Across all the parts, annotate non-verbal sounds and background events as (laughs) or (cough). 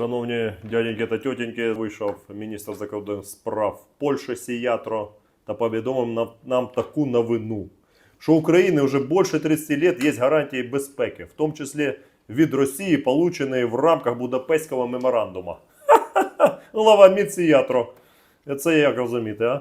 Шановні дяденьки та тьотеньки, вийшов міністр закордонних справ Польщі Сіятро та повідомив нам, нам таку новину, що України вже більше 30 років є гарантії безпеки, в тому числі від Росії, получені в рамках Будапештського меморандуму. (laughs) Глава МІД. Це як розуміти, а?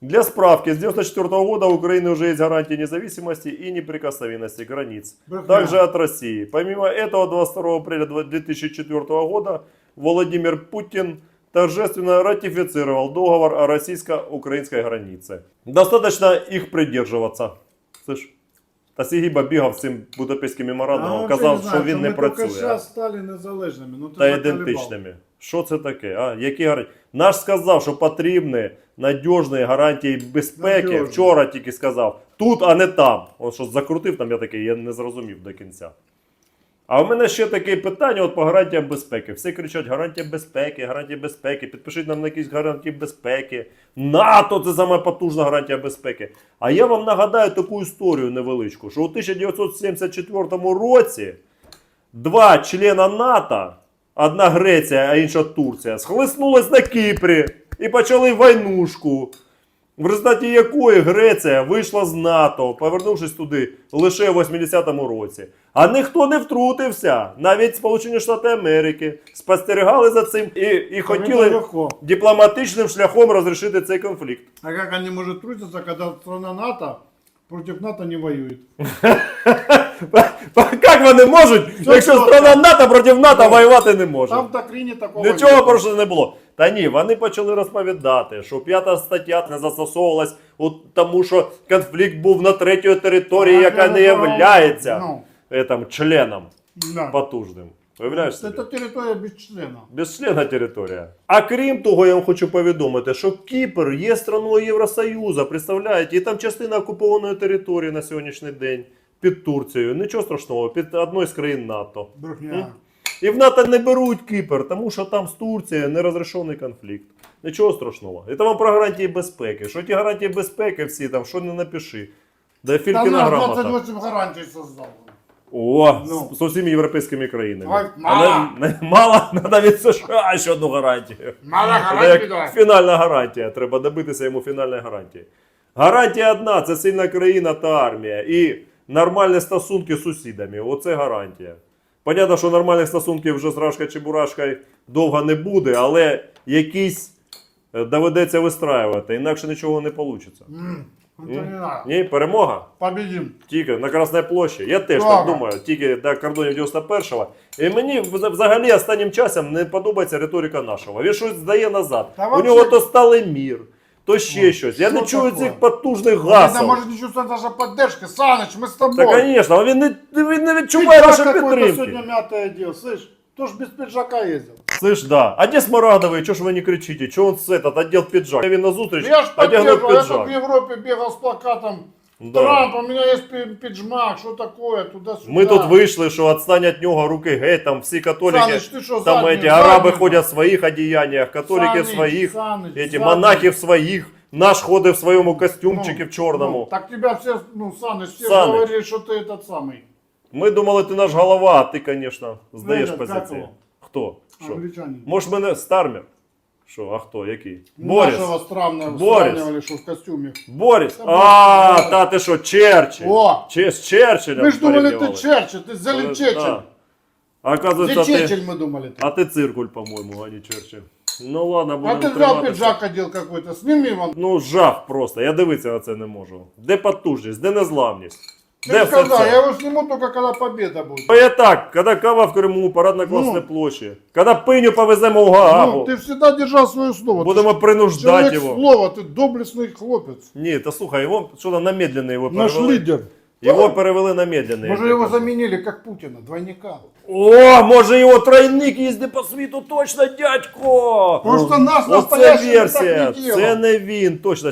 Для справки, с 94 года у Украины уже есть гарантии независимости и неприкосновенности границ. Брехня. Также от России. Помимо этого, 22 апреля 2004 года Владимир Путин торжественно ратифицировал договор о российско-украинской границе. Достаточно их придерживаться. Слышь, та Сігіба бігав з цим Будапештським меморандумом, А, казав, взагалі що він не ми працює. тільки зараз стали незалежними. Ну, ти та заколебав. ідентичними. Що це таке? А? Які гарантії? Наш сказав, що потрібні надіжні гарантії безпеки. Надіжні. Вчора тільки сказав. Тут, а не там. От що закрутив там, я такий, я не зрозумів до кінця. А в мене ще таке питання от по гарантіям безпеки. Всі кричать: гарантія безпеки, гарантія безпеки, підпишіть нам на якісь гарантії безпеки. НАТО це саме потужна гарантія безпеки. А я вам нагадаю таку історію невеличку, що у 1974 році два члена НАТО, одна Греція, а інша Турція, схлеснулись на Кіпрі і почали войнушку, в результаті якої Греція вийшла з НАТО, повернувшись туди лише в 80-му році. А ніхто не втрутився. Навіть Сполучені Штати Америки спостерігали за цим і, і хотіли дипломатичним шляхом розрішити цей конфлікт. А как они могут трудиться, когда страна НАТО против НАТО не воюет? (laughs) Як вони можуть, Все якщо просто. страна НАТО проти НАТО воювати не може? Там в докрине такого Нічого просто не було. Та ні, вони почали розповідати, що п'ята стаття не застосовувалась у тому, що конфлікт був на третій території, яка ну, не ну, являється ну. е, там, членом Да. потужним. Уявляєш собі? Это территория без члена. Безчлена територія. А крім того, я вам хочу повідомити, що Кіпр є страною Євросоюзу, представляєте, і там частина окупованої території на сьогоднішній день під Турцією. Нічого страшного, під одною з країн НАТО. Брехня. І в НАТО не беруть Кіпр, тому що там з Турцією нерозрішений конфлікт. Нічого страшного. І там вам про гарантії безпеки. Що ті гарантії безпеки всі там, що не напиши. Да Там Фількіна нас грамота. 28 гарантий создал. О, Ну. з, з усіма європейськими країнами. Ой, мало. не- не- мало, треба від США ще одну гарантію. Мало Це як да. фінальна гарантія. Треба добитися йому фінальної гарантії. Гарантія одна це сильна країна та армія. І нормальні стосунки з сусідами. Оце гарантія. Понятно, що нормальних стосунків вже з Рашка чи Бурашкою довго не буде, але якісь е, доведеться вистраювати, інакше нічого не вийде. М, Это не надо. Ні, перемога. Победим. Тільки на Красній площі. Я теж Ага. так думаю, тільки до кордонів 91-го. І мені вз- взагалі останнім часом не подобається риторика нашого. Він щось здає назад. Та У вообще- нього то сталий мір, то ще Ну, щось. Я що не чую таке? цих потужних Это гасел. может не чувствовать даже поддержки. Саныч, мы с тобой. Та, звісно, він не, він не відчуває Пиджак нашої какой-то сегодня підтримки. мятый одел, слышь? Кто ж без пиджака ездил? Слышь, да. А де Смарагдовий? Чого ж ви не кричите? Чого він з этот одел піджак? Він на зустріч Я ж одягнув поддерживал, я тут в піджак. Европе бегал с плакатом Да. Трамп, у меня есть пи- пиджак, что такое, туда-сюда. Ми тут вийшли, що відстань від нього руки геть, там всі католики, Саныч, ты что, там задний, эти араби задний? ходять в своїх одіяннях, католики в Саныч, своїх, Саныч, эти задний. монахи в своїх, наш ходить в своєму костюмчику Ну, в чорному. ну, так тебя все, ну, Саныч, все Саныч. говорили, что ты этот самый. Ми думали, ти наш голова, а ти, звісно, здаєш Ну, як позиції. його? Хто? Що? Англичанин. Може мене Стармер? Що, а хто? Який? Борис. Нашего странного Борис. сравнивали, что в костюме. Борис? Та А, Борис. та ти що, Черчилль. О! Че, з Черчиллем Мы ж думали, ты порівнювали. Черчилль, ты Зелен Чечель. Да. А Где оказывается, Чечель ти, мы думали. а ти циркуль, по-моєму, а не Черчилль. Ну ладно, А будемо ты взял триматися. пиджак одел какой-то, сними вон. Ну, жах просто. Я дивитися на це не можу. Де потужність, де незламність? Ты Де ж все когда? це? Я его сниму только когда победа будет. А я так, коли кава в Криму, парад на Класній Ну. площі, коли пиню повеземо в Ну, Гаагу, ты всегда держал свое слово. Ты будемо ж принуждати Человек його. слова, ты доблестный хлопец. Ні, та слухай, його що там на медленний його Наш перевели. лидер. Його перевели на медленний. Может як его я кажу. заменили как Путина, двойника. О, може його тройник їздить по світу, точно, дядько! Потому что нас Оце настоящий так версія, не делал. це не він, точно.